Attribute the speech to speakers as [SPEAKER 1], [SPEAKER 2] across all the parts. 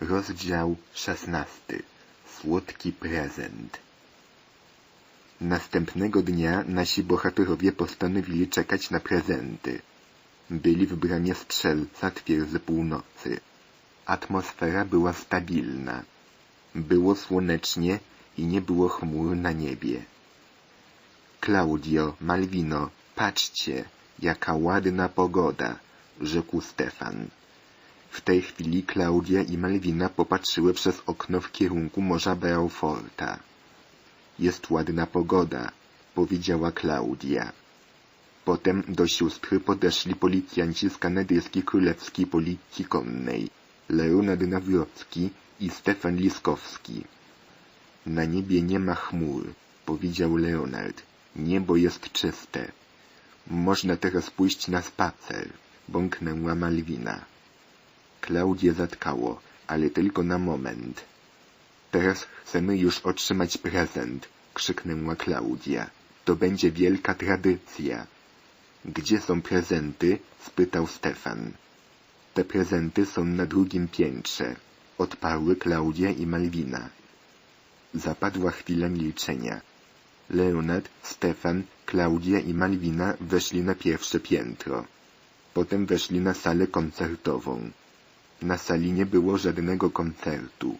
[SPEAKER 1] Rozdział szesnasty. Słodki prezent. Następnego dnia nasi bohaterowie postanowili czekać na prezenty. Byli w bramie strzelca twierdzy północy. Atmosfera była stabilna. Było słonecznie i nie było chmur na niebie. Klaudio, Malwino, patrzcie, jaka ładna pogoda, rzekł Stefan. W tej chwili Klaudia i Malwina popatrzyły przez okno w kierunku Morza Beauforta. Jest ładna pogoda, powiedziała Klaudia. Potem do sióstry podeszli policjanci z kanadyjskiej królewskiej policji konnej, Leonard Nawrocki i Stefan Liskowski. Na niebie nie ma chmur, powiedział Leonard. Niebo jest czyste. Można teraz pójść na spacer, bąknęła Malwina. Klaudię zatkało, ale tylko na moment. Teraz chcemy już otrzymać prezent, krzyknęła Klaudia. To będzie wielka tradycja. Gdzie są prezenty? spytał Stefan. Te prezenty są na drugim piętrze, odparły Klaudia i Malwina. Zapadła chwila milczenia. Leonard, Stefan, Klaudia i Malwina weszli na pierwsze piętro. Potem weszli na salę koncertową. Na sali nie było żadnego koncertu.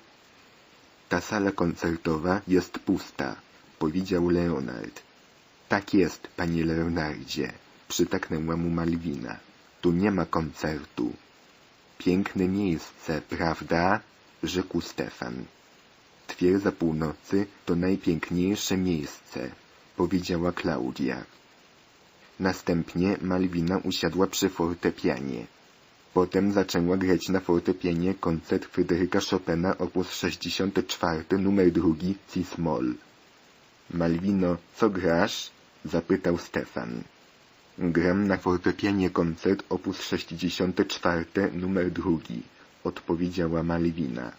[SPEAKER 1] Ta sala koncertowa jest pusta, powiedział Leonard. Tak jest, panie Leonardzie, przytaknęła mu Malwina. Tu nie ma koncertu. Piękne miejsce, prawda? rzekł Stefan. Twierdza północy to najpiękniejsze miejsce, powiedziała Klaudia. Następnie Malwina usiadła przy fortepianie. Potem zaczęła grać na fortepianie koncert Fryderyka Chopina op. 64 numer drugi C-moll. Malwino, co grasz? zapytał Stefan. Gram na fortepianie koncert op. 64 numer drugi, odpowiedziała Malwina.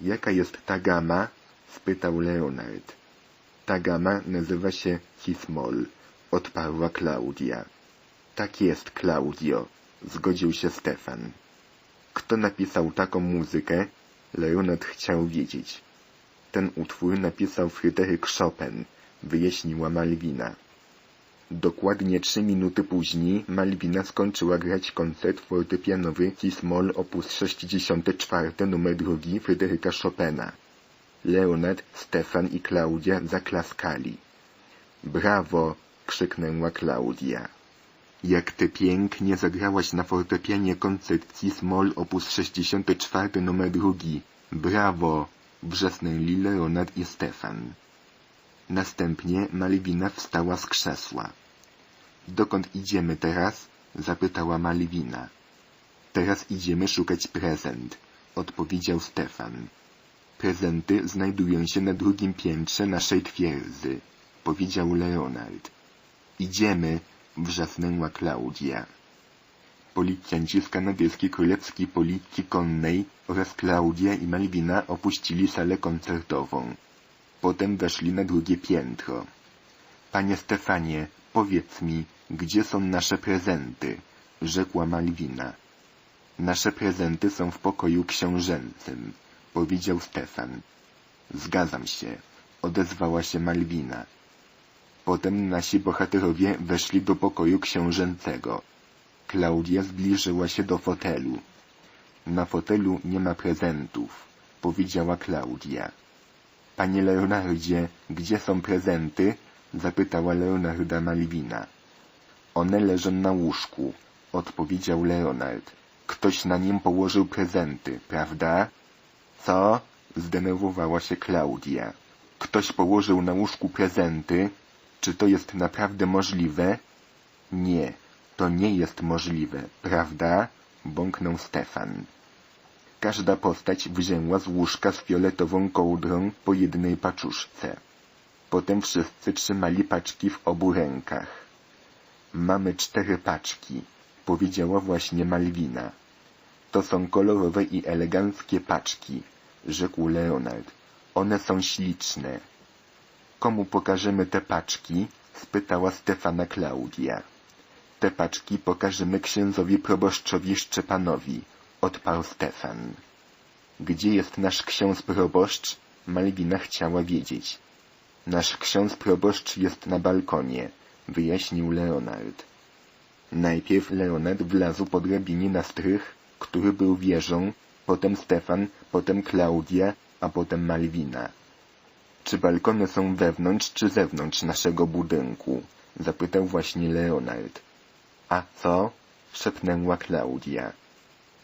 [SPEAKER 1] Jaka jest ta gama? spytał Leonard. Ta gama nazywa się C-moll, odparła Klaudia. Tak jest, Klaudio, zgodził się Stefan. Kto napisał taką muzykę? Leonard chciał wiedzieć. Ten utwór napisał Fryderyk Chopin, wyjaśniła Malwina. Dokładnie trzy minuty później Malwina skończyła grać koncert fortepianowy Cis-moll op. 64 numer drugi Fryderyka Chopina. Leonard, Stefan i Klaudia zaklaskali. Brawo! krzyknęła Klaudia. Jak ty pięknie zagrałaś na fortepianie koncert Cis-moll op. 64 numer drugi. Brawo! wrzasnęli Leonard i Stefan. Następnie Malwina wstała z krzesła. Dokąd idziemy teraz? zapytała Malwina. Teraz idziemy szukać prezent, odpowiedział Stefan. Prezenty znajdują się na drugim piętrze naszej twierdzy, powiedział Leonard. Idziemy, wrzasnęła Klaudia. Policjanci z kanadyjskiej królewskiej policji konnej oraz Klaudia i Malwina opuścili salę koncertową. Potem weszli na drugie piętro. Panie Stefanie, powiedz mi, gdzie są nasze prezenty? rzekła Malwina. Nasze prezenty są w pokoju książęcym, powiedział Stefan. Zgadzam się, odezwała się Malwina. Potem nasi bohaterowie weszli do pokoju książęcego. Klaudia zbliżyła się do fotelu. Na fotelu nie ma prezentów, powiedziała Klaudia. Panie Leonardzie, gdzie są prezenty? zapytała Leonarda Malwina. One leżą na łóżku, odpowiedział Leonard. Ktoś na nim położył prezenty, prawda? Co? zdenerwowała się Klaudia. Ktoś położył na łóżku prezenty? Czy to jest naprawdę możliwe? Nie, to nie jest możliwe, prawda? bąknął Stefan. Każda postać wzięła z łóżka z fioletową kołdrą po jednej paczuszce. Potem wszyscy trzymali paczki w obu rękach. Mamy cztery paczki, powiedziała właśnie Malwina. To są kolorowe i eleganckie paczki, rzekł Leonard. One są śliczne. Komu pokażemy te paczki? spytała Stefana Klaudia. Te paczki pokażemy księdzowi proboszczowi Szczepanowi, odparł Stefan. Gdzie jest nasz ksiądz proboszcz? Malwina chciała wiedzieć. Nasz ksiądz proboszcz jest na balkonie, wyjaśnił Leonard. Najpierw Leonard wlazł po drabinie na strych, który był wieżą, potem Stefan, potem Klaudia, a potem Malwina. Czy balkony są wewnątrz czy zewnątrz naszego budynku? Zapytał właśnie Leonard. A co? szepnęła Klaudia.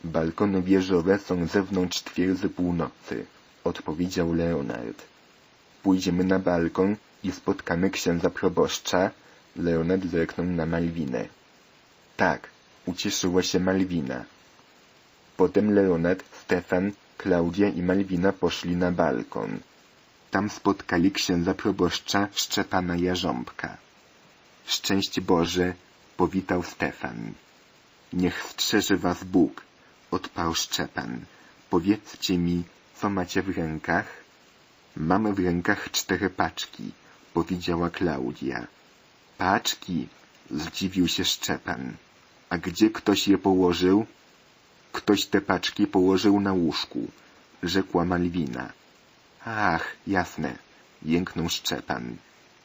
[SPEAKER 1] Balkony wieżowe są zewnątrz twierdzy północy, odpowiedział Leonard. Pójdziemy na balkon i spotkamy księdza proboszcza. Leonard zerknął na Malwinę. Tak, ucieszyła się Malwina. Potem Leonard, Stefan, Klaudia i Malwina poszli na balkon. Tam spotkali księdza proboszcza Szczepana Jarząbka. Szczęść Boże, powitał Stefan. Niech strzeże was Bóg, odparł Szczepan. Powiedzcie mi, co macie w rękach? Mamy w rękach cztery paczki, powiedziała Klaudia. Paczki, zdziwił się Szczepan. A gdzie ktoś je położył? Ktoś te paczki położył na łóżku, rzekła Malwina. Ach, jasne, jęknął Szczepan.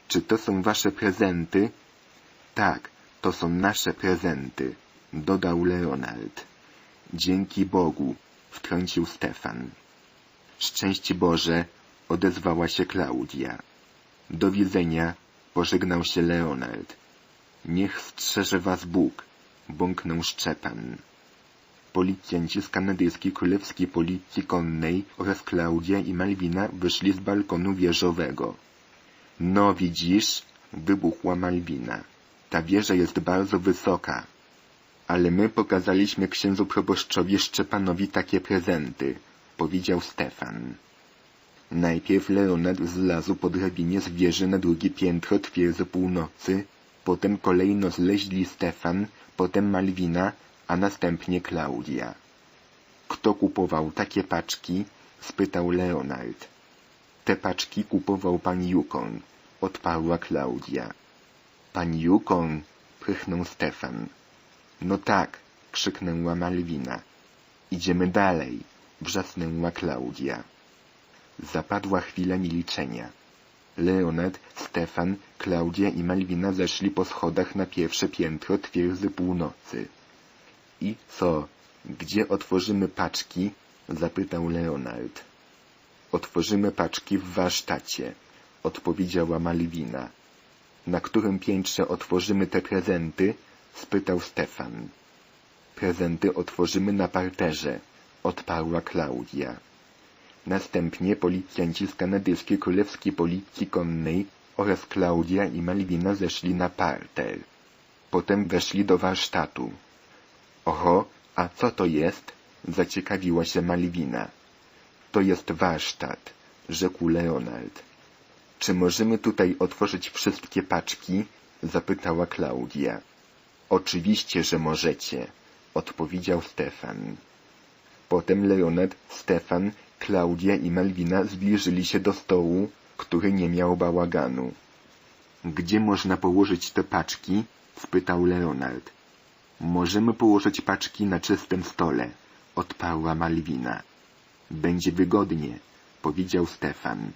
[SPEAKER 1] Czy to są wasze prezenty? Tak, to są nasze prezenty, dodał Leonard. Dzięki Bogu, wtrącił Stefan. Szczęść Boże, odezwała się Klaudia. Do widzenia, pożegnał się Leonard. Niech strzeże was Bóg, bąknął Szczepan. Policjanci z kanadyjskiej królewskiej policji konnej oraz Klaudia i Malwina wyszli z balkonu wieżowego. No widzisz, wybuchła Malwina. Ta wieża jest bardzo wysoka. Ale my pokazaliśmy księdzu proboszczowi Szczepanowi takie prezenty, powiedział Stefan. Najpierw Leonard zlazł po drabinie z wieży na drugie piętro twierdzy północy, potem kolejno zleźli Stefan, potem Malwina, a następnie Klaudia. Kto kupował takie paczki? spytał Leonard. Te paczki kupował pan Yukon, odparła Klaudia. Pan Yukon, prychnął Stefan. No tak, krzyknęła Malwina. Idziemy dalej, wrzasnęła Klaudia. Zapadła chwila milczenia. Leonard, Stefan, Klaudia i Malwina zeszli po schodach na pierwsze piętro twierdzy północy. I co? Gdzie otworzymy paczki? zapytał Leonard. Otworzymy paczki w warsztacie, odpowiedziała Malwina. Na którym piętrze otworzymy te prezenty? spytał Stefan. Prezenty otworzymy na parterze, odparła Klaudia. Następnie policjanci z kanadyjskiej królewskiej policji konnej oraz Klaudia i Malwina zeszli na parter. Potem weszli do warsztatu. Oho, a co to jest? Zaciekawiła się Malwina. To jest warsztat, rzekł Leonard. Czy możemy tutaj otworzyć wszystkie paczki? zapytała Klaudia. Oczywiście, że możecie, odpowiedział Stefan. Potem Leonard, Stefan, Klaudia i Malwina zbliżyli się do stołu, który nie miał bałaganu. Gdzie można położyć te paczki? spytał Leonard. Możemy położyć paczki na czystym stole, odparła Malwina. Będzie wygodnie, powiedział Stefan.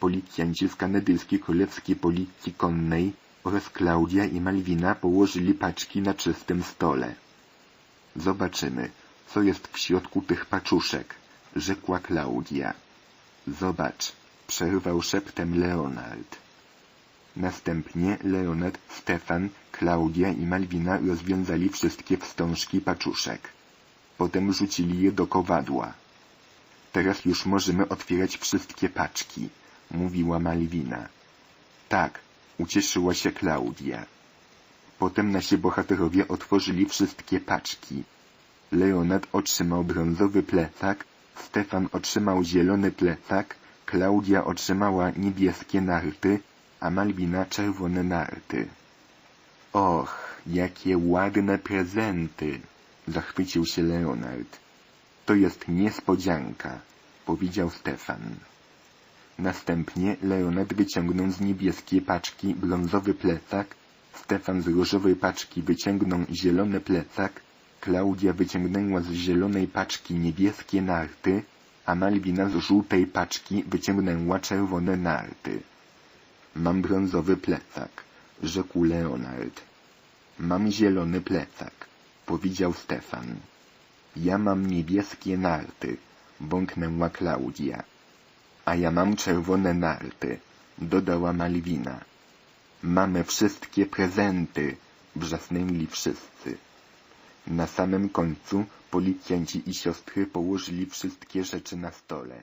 [SPEAKER 1] Policjanci z kanadyjskiej królewskiej policji konnej oraz Klaudia i Malwina położyli paczki na czystym stole. Zobaczymy, co jest w środku tych paczuszek, rzekła Klaudia. Zobacz, przerwał szeptem Leonard. Następnie Leonard, Stefan, Klaudia i Malwina rozwiązali wszystkie wstążki paczuszek. Potem rzucili je do kowadła. Teraz już możemy otwierać wszystkie paczki, mówiła Malwina. Tak, ucieszyła się Klaudia. Potem nasi bohaterowie otworzyli wszystkie paczki. Leonard otrzymał brązowy plecak, Stefan otrzymał zielony plecak, Klaudia otrzymała niebieskie narty, a Malwina czerwone narty. Och, jakie ładne prezenty! Zachwycił się Leonard. To jest niespodzianka, powiedział Stefan. Następnie Leonard wyciągnął z niebieskiej paczki brązowy plecak, Stefan z różowej paczki wyciągnął zielony plecak, Klaudia wyciągnęła z zielonej paczki niebieskie narty, a Malwina z żółtej paczki wyciągnęła czerwone narty. Mam brązowy plecak, rzekł Leonard. Mam zielony plecak, powiedział Stefan. Ja mam niebieskie narty, bąknęła Klaudia. A ja mam czerwone narty, dodała Malwina. Mamy wszystkie prezenty, wrzasnęli wszyscy. Na samym końcu policjanci i siostry położyli wszystkie rzeczy na stole.